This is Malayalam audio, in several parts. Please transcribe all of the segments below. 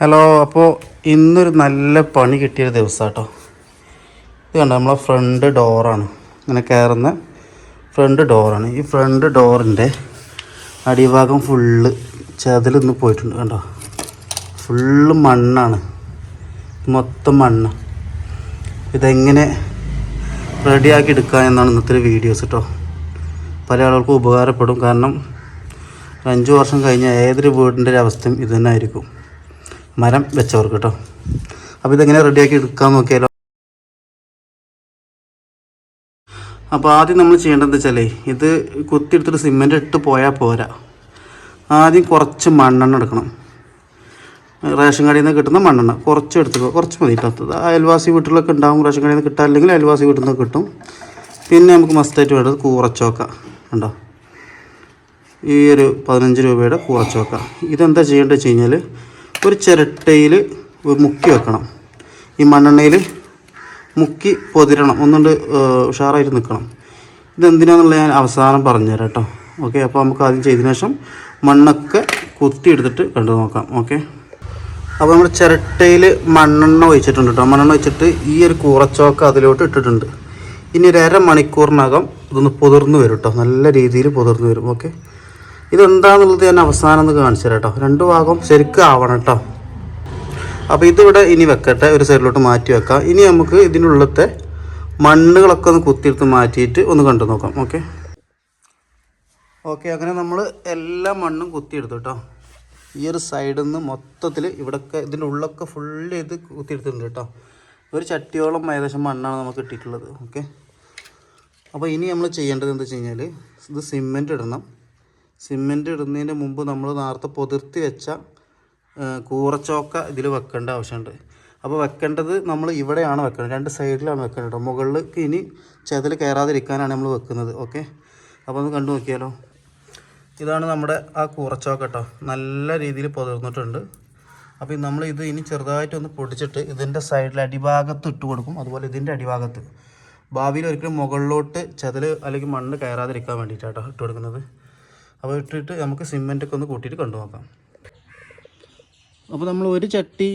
ഹലോ അപ്പോൾ ഇന്നൊരു നല്ല പണി കിട്ടിയൊരു ദിവസം കേട്ടോ ഇത് കണ്ടോ നമ്മളെ ഫ്രണ്ട് ഡോറാണ് ഇങ്ങനെ കയറുന്ന ഫ്രണ്ട് ഡോറാണ് ഈ ഫ്രണ്ട് ഡോറിന്റെ അടിഭാഗം ഫുള്ള് ചതിലൊന്ന് പോയിട്ടുണ്ട് കണ്ടോ. ഫുള്ള് മണ്ണാണ്. മൊത്തം മണ്ണ്. ഇതെങ്ങനെ റെഡിയാക്കി എടുക്കുക എന്നാണ് ഇന്നത്തെ വീഡിയോസ് കേട്ടോ പല ആളുകൾക്കും ഉപകാരപ്പെടും. കാരണം അഞ്ച് വർഷം കഴിഞ്ഞ ഏതൊരു വീടിന്റെ ഒരു അവസ്ഥയും ഇത് തന്നെ ആയിരിക്കും. മരം വെച്ചവർക്ക് കേട്ടോ. അപ്പോൾ ഇതെങ്ങനെ റെഡിയാക്കി എടുക്കാൻ നോക്കിയാലോ? അപ്പോൾ ആദ്യം നമ്മൾ ചെയ്യേണ്ടത് വെച്ചാലേ ഇത് കുത്തിയെടുത്തിട്ട് സിമെന്റ് ഇട്ട് പോയാൽ പോരാ. ആദ്യം കുറച്ച് മണ്ണെണ്ണ എടുക്കണം. റേഷൻ കടയിൽ നിന്ന് കിട്ടുന്ന മണ്ണെണ്ണ. കുറച്ച് എടുത്തുക കുറച്ച് മതി കേട്ടോ. അയൽവാസി വീട്ടിലൊക്കെ ഉണ്ടാകും റേഷൻ കടയിൽ നിന്ന് കിട്ടാല്ലെങ്കിൽ അയൽവാസി വീട്ടിൽ നിന്ന് കിട്ടും. പിന്നെ നമുക്ക് മസ്റ്റായിട്ട് വേണ്ടത് കൂറച്ചോക്ക ഉണ്ടോ ഈ ഒരു പതിനഞ്ച് രൂപയുടെ കൂറച്ചോക്ക. ഇതെന്താ ചെയ്യേണ്ടത് വെച്ച് കഴിഞ്ഞാൽ ഒരു ചിരട്ടയിൽ മുക്കി വെക്കണം. ഈ മണ്ണെണ്ണയിൽ മുക്കി പൊതിരണം. ഒന്നുകൊണ്ട് ഉഷാറായിട്ട് നിൽക്കണം. ഇതെന്തിനാന്നുള്ളത് ഞാൻ അവസാനം പറഞ്ഞുതരാം കേട്ടോ. ഓക്കെ അപ്പോൾ നമുക്ക് ആദ്യം ചെയ്തതിനു ശേഷം മണ്ണൊക്കെ കുത്തിയെടുത്തിട്ട് കണ്ടു നോക്കാം. ഓക്കെ. അപ്പോൾ നമ്മൾ ചിരട്ടയിൽ മണ്ണെണ്ണ ഒഴിച്ചിട്ടുണ്ട് കേട്ടോ. മണ്ണെണ്ണ വെച്ചിട്ട് ഈ ഒരു കൂറച്ചോക്ക അതിലോട്ട് ഇട്ടിട്ടുണ്ട്. ഇനി ഒരു അര മണിക്കൂറിനകം ഇതൊന്ന് പുതിർന്ന് വരും കേട്ടോ. നല്ല രീതിയിൽ പുതിർന്ന് വരും. ഓക്കെ. ഇതെന്താണെന്നുള്ളത് ഞാൻ അവസാനം ഒന്ന് കാണിച്ചു കേട്ടോ. രണ്ട് ഭാഗം ശരിക്കും ആവണം കേട്ടോ. അപ്പോൾ ഇതിവിടെ ഇനി വെക്കട്ടെ ഒരു സൈഡിലോട്ട് മാറ്റി വെക്കാം. ഇനി നമുക്ക് ഇതിനുള്ളത്തെ മണ്ണുകളൊക്കെ ഒന്ന് കുത്തിയെടുത്ത് മാറ്റിയിട്ട് ഒന്ന് കണ്ടു നോക്കാം. ഓക്കെ ഓക്കെ അങ്ങനെ നമ്മൾ എല്ലാ മണ്ണും കുത്തിയെടുത്തു കേട്ടോ. ഈ ഒരു സൈഡിൽ നിന്ന് മൊത്തത്തിൽ ഇവിടൊക്കെ ഇതിന്റെ ഉള്ളൊക്കെ ഫുള്ള് ഇത് കുത്തിയെടുത്തിട്ടുണ്ട് കേട്ടോ. ഒരു ചട്ടിയോളം ഏകദേശം മണ്ണാണ് നമുക്ക് കിട്ടിയിട്ടുള്ളത്. ഓക്കെ അപ്പോൾ ഇനി നമ്മൾ ചെയ്യേണ്ടത് എന്താ വെച്ച് കഴിഞ്ഞാൽ ഇത് സിമെന്റ് ഇടണം. സിമെന്റ് ഇടുന്നതിന് മുമ്പ് നമ്മൾ നേരത്തെ പൊതിർത്തി വെച്ച കൂറച്ചോക്ക ഇതിൽ വെക്കേണ്ട ആവശ്യമുണ്ട്. അപ്പോൾ വെക്കേണ്ടത് നമ്മൾ ഇവിടെയാണ് വെക്കേണ്ടത്. രണ്ട് സൈഡിലാണ് വെക്കേണ്ടത് മുകളിലേക്ക് ഇനി ചെതൽ കയറാതിരിക്കാനാണ് നമ്മൾ വെക്കുന്നത്. ഓക്കെ? അപ്പോൾ ഒന്ന് കണ്ടു നോക്കിയാലോ? ഇതാണ് നമ്മുടെ ആ കൂറച്ചോക്ക കേട്ടോ നല്ല രീതിയിൽ പൊതിർന്നിട്ടുണ്ട്. അപ്പോൾ നമ്മൾ ഇത് ഇനി ചെറുതായിട്ടൊന്ന് പൊടിച്ചിട്ട് ഇതിന്റെ സൈഡിൽ അടിഭാഗത്ത് ഇട്ട് കൊടുക്കും. അതുപോലെ ഇതിന്റെ അടിഭാഗത്ത്. ഭാവിയിൽ ഒരിക്കലും മുകളിലോട്ട് ചെതൽ അല്ലെങ്കിൽ മണ്ണ് കയറാതിരിക്കാൻ വേണ്ടിയിട്ടാട്ടോ ഇട്ട് കൊടുക്കുന്നത്. അപ്പോൾ ഇട്ടിട്ട് നമുക്ക് സിമെന്റൊക്കെ ഒന്ന് കൂട്ടിയിട്ട് കണ്ടു നോക്കാം അപ്പോൾ നമ്മൾ ഒരു ചട്ടി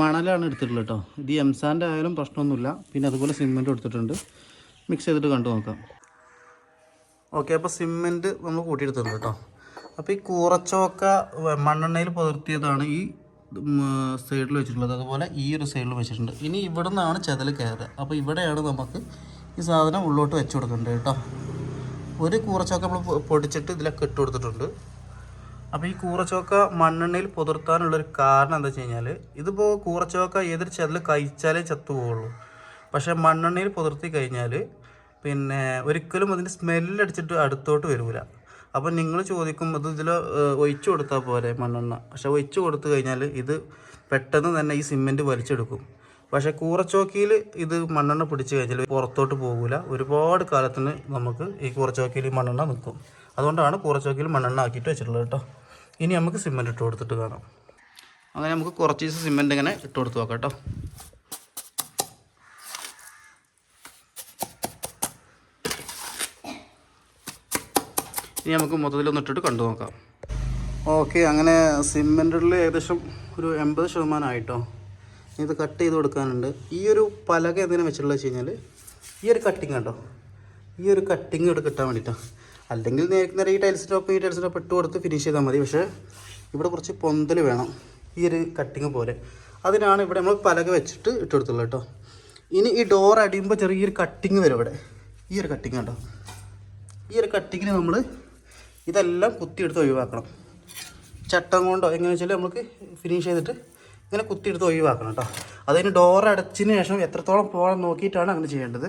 മണലാണ് എടുത്തിട്ടുള്ളത് കേട്ടോ. ഇത് എംസാന്റെ ആയാലും പ്രശ്നമൊന്നുമില്ല. പിന്നെ അതുപോലെ സിമെന്റ് എടുത്തിട്ടുണ്ട്. മിക്സ് ചെയ്തിട്ട് കണ്ടു നോക്കാം ഓക്കെ അപ്പോൾ സിമെന്റ് നമ്മൾ കൂട്ടിയെടുത്തിട്ടുണ്ട് കേട്ടോ. അപ്പോൾ ഈ കൂറച്ചോക്ക മണ്ണെണ്ണയിൽ പുതിർത്തിയതാണ് ഈ സൈഡിൽ വെച്ചിട്ടുള്ളത്. അതുപോലെ ഈ ഒരു സൈഡിൽ വെച്ചിട്ടുണ്ട്. ഇനി ഇവിടെ നിന്നാണ് ചെതൽ കയറുക. അപ്പോൾ ഇവിടെയാണ് നമുക്ക് ഈ സാധനം ഉള്ളോട്ട് വെച്ച് കൊടുക്കേണ്ടത് കേട്ടോ. ഒരു കൂറച്ചോക്ക നമ്മൾ പൊടിച്ചിട്ട് ഇതിലൊക്കെ ഇട്ട് കൊടുത്തിട്ടുണ്ട്. അപ്പോൾ ഈ കൂറച്ചോക്ക മണ്ണെണ്ണയിൽ പുതിർത്താനുള്ളൊരു കാരണം എന്താ വെച്ച് കഴിഞ്ഞാൽ ഇതിപ്പോൾ കൂറച്ചോക്ക ഏതൊരു ചെതൽ കഴിച്ചാലേ ചത്തു പോവുള്ളൂ. പക്ഷേ മണ്ണെണ്ണയിൽ പുതിർത്തി കഴിഞ്ഞാൽ പിന്നെ ഒരിക്കലും അതിന്റെ സ്മെല്ലടിച്ചിട്ട് അടുത്തോട്ട് വരില്ല അപ്പോൾ നിങ്ങൾ ചോദിക്കും അത് ഇതിൽ ഒഴിച്ചു കൊടുത്താൽ പോരെ മണ്ണെണ്ണ? പക്ഷേ ഒഴിച്ചു കൊടുത്തു കഴിഞ്ഞാൽ ഇത് പെട്ടെന്ന് തന്നെ ഈ സിമെന്റ് വലിച്ചെടുക്കും. പക്ഷേ കൂറച്ചോക്കിയിൽ ഇത് മണ്ണെണ്ണ പിടിച്ചു കഴിഞ്ഞാൽ പുറത്തോട്ട് പോകില്ല ഒരുപാട് കാലത്തിന് നമുക്ക് ഈ കൂറച്ചോക്കിയിൽ മണ്ണെണ്ണ നിൽക്കും. അതുകൊണ്ടാണ് കൂറച്ചോക്കിയിൽ മണ്ണെണ്ണ ആക്കിയിട്ട് വെച്ചിട്ടുള്ളത് കേട്ടോ. ഇനി നമുക്ക് സിമെന്റ് ഇട്ട് കൊടുത്തിട്ട് കാണാം. അങ്ങനെ നമുക്ക് കുറച്ച് ദിവസം സിമെന്റ് ഇങ്ങനെ ഇട്ട് കൊടുത്ത് നോക്കാം കേട്ടോ. ഇനി നമുക്ക് മൊത്തത്തിൽ ഒന്ന് ഇട്ടിട്ട് കണ്ടു നോക്കാം. ഓക്കെ അങ്ങനെ സിമെന്റിൽ ഏകദേശം ഒരു എൺപത് ശതമാനം ആയിട്ടോ. ഇത് കട്ട് ചെയ്ത് കൊടുക്കാനുണ്ട്. ഈ ഒരു പലക എന്തിനാ വെച്ചിട്ടുള്ളത് വെച്ച് കഴിഞ്ഞാൽ ഈ ഒരു കട്ടിങ് കണ്ടോ? ഈ ഒരു കട്ടിങ് ഇവിടെ കിട്ടാൻ വേണ്ടിയിട്ടാണ് അല്ലെങ്കിൽ നേരെ ഈ ടൈൽസ് ടോപ്പ് ഈ ടൈൽസ് ടോപ്പ് ഇട്ട് കൊടുത്ത് ഫിനിഷ് ചെയ്താൽ മതി. പക്ഷേ ഇവിടെ കുറച്ച് പൊന്തൽ വേണം ഈ ഒരു കട്ടിങ് പോലെ. അതിനാണ് ഇവിടെ നമ്മൾ പലക വെച്ചിട്ട് ഇട്ട് കൊടുത്തുള്ളത് കേട്ടോ. ഇനി ഈ ഡോർ അടിയുമ്പോൾ ചെറിയൊരു കട്ടിങ് വരും ഇവിടെ. ഈ ഒരു കട്ടിങ് കണ്ടോ? ഈ ഒരു കട്ടിങ്ങിന് നമ്മൾ ഇതെല്ലാം കുത്തിയെടുത്ത് ഒഴിവാക്കണം. ചട്ടം കൊണ്ടോ എങ്ങനെ വെച്ചാൽ നമുക്ക് ഫിനിഷ് ചെയ്തിട്ട് ഇങ്ങനെ കുത്തിയെടുത്ത് ഒഴിവാക്കണം കേട്ടോ. അതിന് ഡോർ അടച്ചതിന് ശേഷം എത്രത്തോളം പോകാൻ നോക്കിയിട്ടാണ് അങ്ങനെ ചെയ്യേണ്ടത്.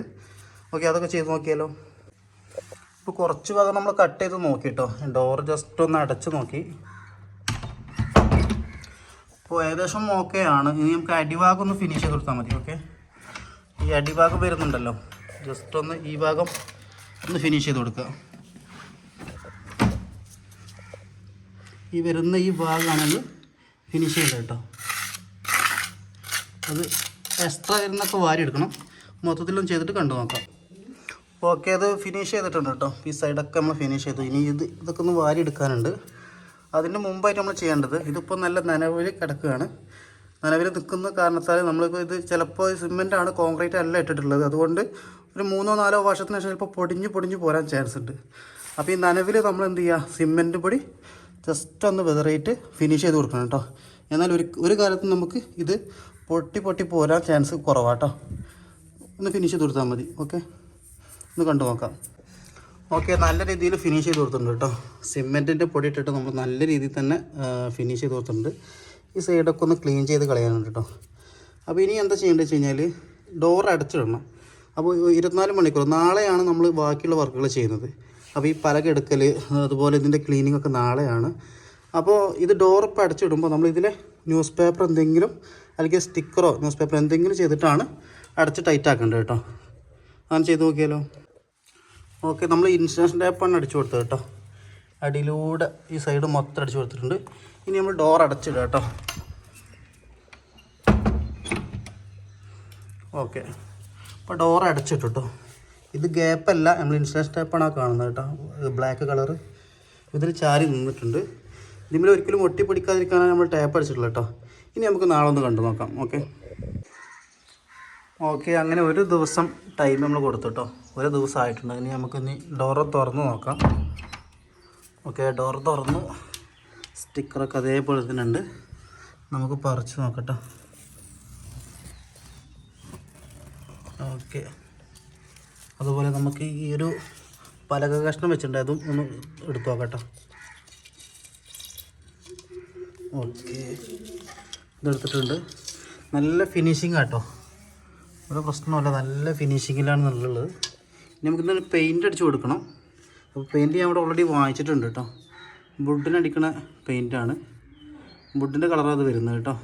ഓക്കെ അതൊക്കെ ചെയ്ത് നോക്കിയാലോ? ഇപ്പോൾ കുറച്ച് ഭാഗം നമ്മൾ കട്ട് ചെയ്ത് നോക്കി കേട്ടോ. ഡോർ ജസ്റ്റ് ഒന്ന് അടച്ച് നോക്കി. അപ്പോൾ ഏകദേശം ഓക്കെ ആണ് ഇനി നമുക്ക് അടിഭാഗം ഒന്ന് ഫിനിഷ് ചെയ്ത് കൊടുത്താൽ മതി ഓക്കെ? ഈ അടിഭാഗം വരുന്നുണ്ടല്ലോ. ജസ്റ്റ് ഒന്ന് ഈ ഭാഗം ഒന്ന് ഫിനിഷ് ചെയ്ത് കൊടുക്കുക ഈ വരുന്ന ഈ ഭാഗമാണെങ്കിൽ ഫിനിഷ് ചെയ്യേണ്ടത് കേട്ടോ. അത് എക്സ്ട്രാ വരുന്നൊക്കെ വാരി എടുക്കണം മൊത്തത്തിലൊന്നും ചെയ്തിട്ട് കണ്ടു നോക്കാം. ഓക്കെ അത് ഫിനിഷ് ചെയ്തിട്ടുണ്ട് കേട്ടോ. ഈ സൈഡൊക്കെ നമ്മൾ ഫിനിഷ് ചെയ്തു. ഇനി ഇത് ഇതൊക്കെ ഒന്ന് വാരി എടുക്കാനുണ്ട് അതിന് മുമ്പായിട്ട് നമ്മൾ ചെയ്യേണ്ടത് ഇതിപ്പോൾ നല്ല നനവിൽ കിടക്കുകയാണ്. നനവിൽ നിൽക്കുന്ന കാരണത്താൽ നമ്മളിപ്പോൾ ഇത് ചിലപ്പോൾ സിമെന്റ് ആണ് കോൺക്രീറ്റ് അല്ല ഇട്ടിട്ടുള്ളത്. അതുകൊണ്ട് ഒരു മൂന്നോ നാലോ വർഷത്തിന് ശേഷം ചിലപ്പോൾ പൊടിഞ്ഞ് പൊടിഞ്ഞ് പോരാൻ ചാൻസ് ഉണ്ട്. അപ്പോൾ ഈ നനവിൽ നമ്മൾ എന്ത് ചെയ്യുക? സിമെന്റ് പൊടി ജസ്റ്റ് ഒന്ന് വെതറിയിട്ട് ഫിനിഷ് ചെയ്ത് കൊടുക്കണം കേട്ടോ. എന്നാൽ ഒരു ഒരു കാലത്ത് നമുക്ക് ഇത് പൊട്ടി പൊട്ടി പോരാൻ ചാൻസ് കുറവാട്ടോ. ഒന്ന് ഫിനിഷ് ചെയ്ത് കൊടുത്താൽ മതി ഓക്കെ ഒന്ന് കണ്ടു നോക്കാം. ഓക്കെ നല്ല രീതിയിൽ ഫിനിഷ് ചെയ്ത് കൊടുത്തിട്ടുണ്ട് കേട്ടോ. സിമെന്റിന്റെ പൊടി ഇട്ടിട്ട് നമ്മൾ നല്ല രീതിയിൽ തന്നെ ഫിനിഷ് ചെയ്ത് കൊടുത്തിട്ടുണ്ട്. ഈ സൈഡൊക്കെ ഒന്ന് ക്ലീൻ ചെയ്ത് കളയാനുണ്ട് കേട്ടോ. അപ്പോൾ ഇനി എന്താ ചെയ്യേണ്ടത് വെച്ച് കഴിഞ്ഞാൽ ഡോർ അടച്ചിടണം. അപ്പോൾ ഇരുപത്തിനാല് മണിക്കൂർ നാളെയാണ് നമ്മൾ ബാക്കിയുള്ള വർക്കുകൾ ചെയ്യുന്നത്. അപ്പോൾ ഈ പലക എടുക്കൽ അതുപോലെ ഇതിന്റെ ക്ലീനിങ് ഒക്കെ നാളെയാണ്. അപ്പോൾ ഇത് ഡോർ ഇപ്പോൾ അടച്ചിടുമ്പോൾ നമ്മൾ ഇതിൽ ന്യൂസ് പേപ്പർ എന്തെങ്കിലും അല്ലെങ്കിൽ സ്റ്റിക്കറോ ന്യൂസ് പേപ്പർ എന്തെങ്കിലും ചെയ്തിട്ടാണ് അടച്ച് ടൈറ്റ് ആക്കേണ്ടത് കേട്ടോ. അങ്ങനെ ചെയ്ത് നോക്കിയാലോ. ഓക്കെ നമ്മൾ ഇൻസുറൻസ് ടേപ്പാണ് അടിച്ചു കൊടുത്തത് കേട്ടോ. അടിയിലൂടെ ഈ സൈഡ് മൊത്തം അടിച്ചു കൊടുത്തിട്ടുണ്ട്. ഇനി നമ്മൾ ഡോർ അടച്ചിടുക കേട്ടോ. ഓക്കെ അപ്പോൾ ഡോർ അടച്ചിട്ടു കേട്ടോ ഇത് ഗ്യാപ്പല്ല നമ്മൾ ഇൻസുറൻസ് ടേപ്പാണ് കാണുന്നത് കേട്ടോ. ബ്ലാക്ക് കളറ് ഇതിൽ ചാരി നിന്നിട്ടുണ്ട്. ഇതിൽ ഒരിക്കലും ഒട്ടിപ്പിടിക്കാതിരിക്കാനാണ് നമ്മൾ ടാപ്പ് അടിച്ചിട്ടുള്ളത് കേട്ടോ ഇനി നമുക്ക് നാളെ ഒന്ന് കണ്ടു നോക്കാം ഓക്കെ ഓക്കെ അങ്ങനെ ഒരു ദിവസം ടൈം നമ്മൾ കൊടുത്തു കേട്ടോ ഒരു ദിവസം ആയിട്ടുണ്ട്. ഇനി നമുക്കിനി ഡോറ് തുറന്ന് നോക്കാം. ഓക്കെ ഡോർ തുറന്നു. സ്റ്റിക്കറൊക്കെ അതേപോലെ തന്നെ ഉണ്ട്. നമുക്ക് പറിച്ച് നോക്കട്ടോ ഓക്കെ അതുപോലെ നമുക്ക് ഈ ഒരു പലക കഷ്ണം വെച്ചിട്ടുണ്ട് അതും ഒന്ന് എടുത്തു നോക്കട്ടോ ഓക്കെ. ഇതെടുത്തിട്ടുണ്ട് നല്ല ഫിനിഷിങ് ആട്ടോ. ഒരു പ്രശ്നമല്ല നല്ല ഫിനിഷിങ്ങിലാണ് നല്ലത്. ഇനി നമുക്ക് നമുക്കിന്ന് പെയിന്റ് അടിച്ച് കൊടുക്കണം. അപ്പോൾ പെയിന്റ് ഞാൻ ഇവിടെ ഓൾറെഡി വാങ്ങിച്ചിട്ടുണ്ട് കേട്ടോ വുഡിനടിക്കണ പെയിന്റാണ് വുഡിന്റെ കളറാണ് അത് വരുന്നത് കേട്ടോ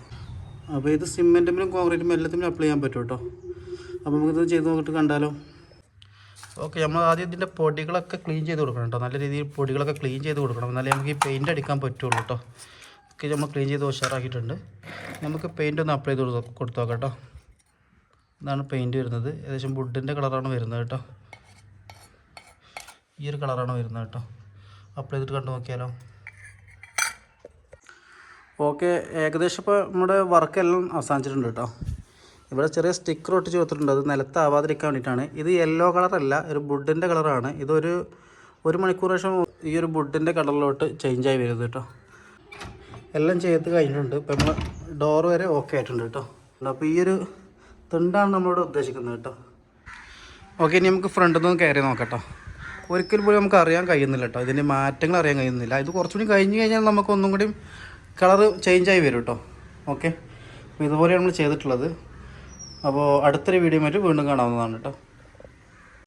അപ്പോൾ ഇത് സിമെന്റിലും കോൺക്രീറ്റും എല്ലാത്തിനും അപ്ലൈ ചെയ്യാൻ പറ്റും കേട്ടോ അപ്പോൾ നമുക്കിത് ചെയ്ത് നോക്കിയിട്ട് കണ്ടാലോ. ഓക്കെ നമ്മൾ ആദ്യം ഇതിന്റെ പൊടികളൊക്കെ ക്ലീൻ ചെയ്ത് കൊടുക്കണം കേട്ടോ നല്ല രീതിയിൽ പൊടികളൊക്കെ ക്ലീൻ ചെയ്ത് കൊടുക്കണം. എന്നാലേ നമുക്ക് ഈ പെയിന്റ് അടിക്കാൻ പറ്റുള്ളൂ കേട്ടോ ഓക്കെ നമ്മൾ ക്ലീൻ ചെയ്ത് ഉഷാറാക്കിയിട്ടുണ്ട്. നമുക്ക് പെയിന്റ് ഒന്ന് അപ്ലൈ ചെയ്ത് കൊടുത്ത് കൊടുത്തു നോക്കാം കേട്ടോ. ഇതാണ് പെയിന്റ് വരുന്നത്. ഏകദേശം വുഡിന്റെ കളറാണ് വരുന്നത് കേട്ടോ. ഈ ഒരു കളറാണ് വരുന്നത് കേട്ടോ. അപ്ലൈ ചെയ്തിട്ട് കണ്ടു നോക്കിയാലോ. ഓക്കെ ഏകദേശം ഇപ്പോൾ നമ്മുടെ വർക്കെല്ലാം അവസാനിച്ചിട്ടുണ്ട് കേട്ടോ. ഇവിടെ ചെറിയ സ്റ്റിക്കർ ഒട്ടിച്ച് കൊടുത്തിട്ടുണ്ട്. അത് നിലത്താവാതിരിക്കാൻ വേണ്ടിയിട്ടാണ്. ഇത് യെല്ലോ കളറല്ല ഒരു വുഡിന്റെ കളറാണ് ഇതൊരു ഒരു മണിക്കൂർ ശേഷം ഈ ഒരു വുഡിന്റെ കളറിലോട്ട് ചേഞ്ചായി വരുന്നത് കേട്ടോ. എല്ലാം ചെയ്ത് കഴിഞ്ഞിട്ടുണ്ട്. ഇപ്പം നമ്മൾ ഡോർ വരെ ഓക്കെ ആയിട്ടുണ്ട് കേട്ടോ. അപ്പോൾ ഈ ഒരു തിണ്ടാണ് നമ്മളിവിടെ ഉദ്ദേശിക്കുന്നത് കേട്ടോ. ഓക്കെ ഇനി നമുക്ക് ഫ്രണ്ടിൽ നിന്ന് കയറി നോക്കട്ടോ ഒരിക്കലും പോലും നമുക്ക് അറിയാൻ കഴിയുന്നില്ല കേട്ടോ. ഇതിന്റെ മാറ്റങ്ങൾ അറിയാൻ കഴിയുന്നില്ല. ഇത് കുറച്ചുകൂടി കഴിഞ്ഞ് കഴിഞ്ഞാൽ നമുക്ക് ഒന്നും കൂടി കളറ് ആയി വരും കേട്ടോ. ഓക്കെ ഇതുപോലെയാണ് നമ്മൾ ചെയ്തിട്ടുള്ളത്. അപ്പോൾ അടുത്തൊരു വീഡിയോ മറ്റും വീണ്ടും കാണാവുന്നതാണ് കേട്ടോ.